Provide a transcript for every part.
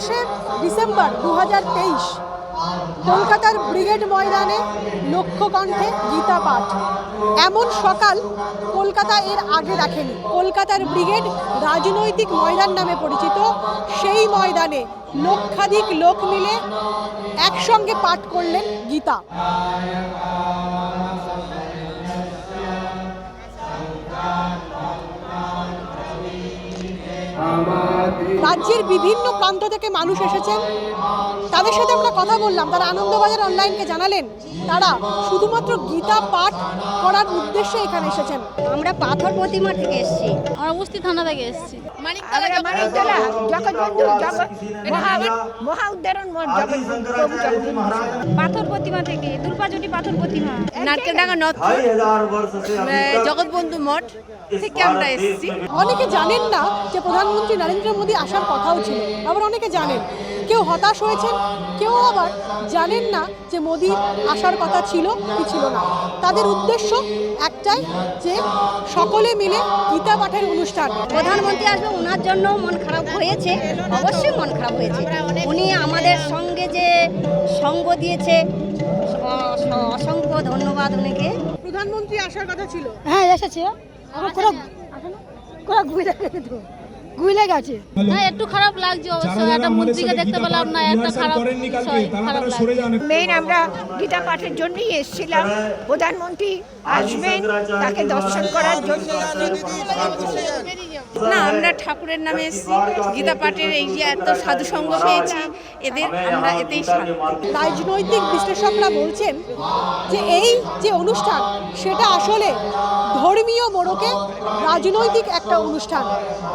উনত্রিশে ডিসেম্বর দু হাজার তেইশ। কলকাতার ব্রিগেড ময়দানে লক্ষ্য কণ্ঠে গীতা পাঠ। এমন সকাল কলকাতা এর আগে রাখেনি কলকাতার ব্রিগেড রাজনৈতিক ময়দান নামে পরিচিত। সেই ময়দানে লক্ষাধিক লোক মিলে একসঙ্গে পাঠ করলেন গীতা। রাজ্যের বিভিন্ন প্রান্ত থেকে মানুষ এসেছেন। তাদের সাথে আমরা কথা বললাম। তারা আনন্দবাজার অনলাইনকে জানালেন। তারা শুধুমাত্র গীতা পাঠ করার উদ্দেশ্যে এখানে এসেছেন। আমরা পাথর প্রতিমা থেকে এসেছি। আমরা উস্তি থানা থেকে এসেছি। পাথর প্রতিমা থেকে পাথর প্রতিমা। নারকেলডাঙ্গা নদ। জগৎবন্ধু মঠ। থেকে আমরা এসেছি। অনেকে জানেন না যে প্রধানমন্ত্রী নরেন্দ্র মোদী আসার কথাও ছিল। আবার অনেকে জানেন। কেউ হতাশ হয়েছেন কেউ আবার জানেন না যে মোদী আসার কথা ছিল কি ছিল না। তাদের উদ্দেশ্য একটাই যে সকলে মিলে গীতা পাঠের অনুষ্ঠান। প্রধানমন্ত্রী আসবে ওনার জন্য মন খারাপ হয়েছে অবশ্যই মন খারাপ হয়েছে। উনি আমাদের সঙ্গে যে সঙ্গ দিয়েছে অসংখ্য ধন্যবাদ উনিকে। প্রধানমন্ত্রী আসার কথা ছিল। হ্যাঁ এসেছে। গুইলে গেছে হ্যাঁ একটু খারাপ লাগছে অবশ্য একটা মন্ত্রীকে দেখতে পেলাম না একটা খারাপ খারাপ লাগছে মেইন আমরা গীতা পাঠের জন্যই এসেছিলাম প্রধানমন্ত্রী আসবেন তাকে দর্শন করার জন্য না, আমরা ঠাকুরের নামে এসেছি গীতা পাঠের এই যে এত সাধু সঙ্গ পেয়েছি, এদের আমরা এতেই রাজনৈতিক বিশ্লেষকরা বলছেন যে এই যে অনুষ্ঠান, সেটা আসলে ধর্মীয় মোড়কে রাজনৈতিক একটা অনুষ্ঠান।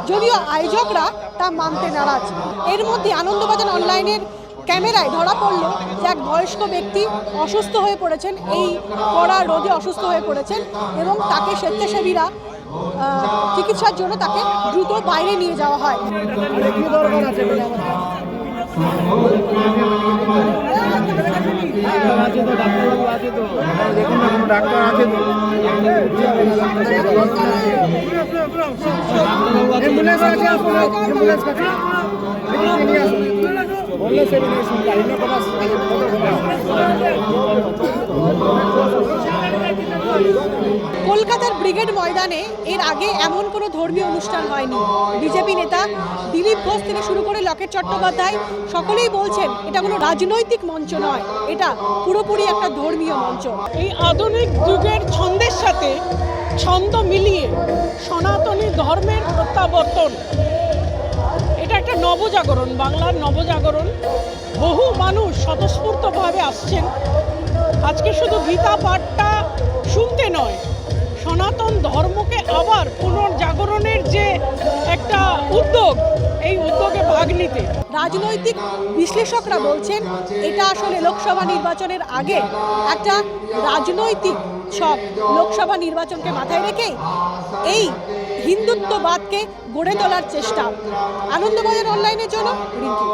যদিও আয়োজকরা তা মানতে নারাজ। এর মধ্যে আনন্দবাজার অনলাইনের ক্যামেরায় ধরা পড়ল যে এক বয়স্ক ব্যক্তি অসুস্থ হয়ে পড়েছেন, এই কড়া রোদে অসুস্থ হয়ে পড়েছেন এবং তাকে স্বেচ্ছাসেবীরা চিকিৎসার জন্য তাকে দ্রুত বাইরে নিয়ে যাওয়া হয়। কলকাতার ব্রিগেড ময়দানে এর আগে এমন কোনো ধর্মীয় অনুষ্ঠান হয়নি। বিজেপি নেতা দিলীপ ঘোষ থেকে শুরু করে লকেট চট্টোপাধ্যায় সকলেই বলছেন, এটা কোনো রাজনৈতিক মঞ্চ নয়, এটা পুরোপুরি একটা ধর্মীয় মঞ্চ। এই আধুনিক যুগের ছন্দের সাথে ছন্দ মিলিয়ে সনাতনী ধর্মের প্রত্যাবর্তন, এটা একটা নবজাগরণ, বাংলার নবজাগরণ। বহু মানুষ স্বতঃস্ফূর্তভাবে আসছেন। আজকে শুধু গীতা পাঠটা শুনতে নয় সনাতন ধর্মকে আবার পুনর্জাগরণের যে একটা উদ্যোগ, এই উদ্যোগে ভাগ নিতে। রাজনৈতিক বিশ্লেষকরা বলছেন, এটা আসলে লোকসভা নির্বাচনের আগে একটা রাজনৈতিক সব লোকসভা নির্বাচনকে মাথায় রেখে এই হিন্দুত্ববাদকে গড়ে তোলার চেষ্টা। আনন্দবাজার অনলাইনের জন্য রিঙ্কি।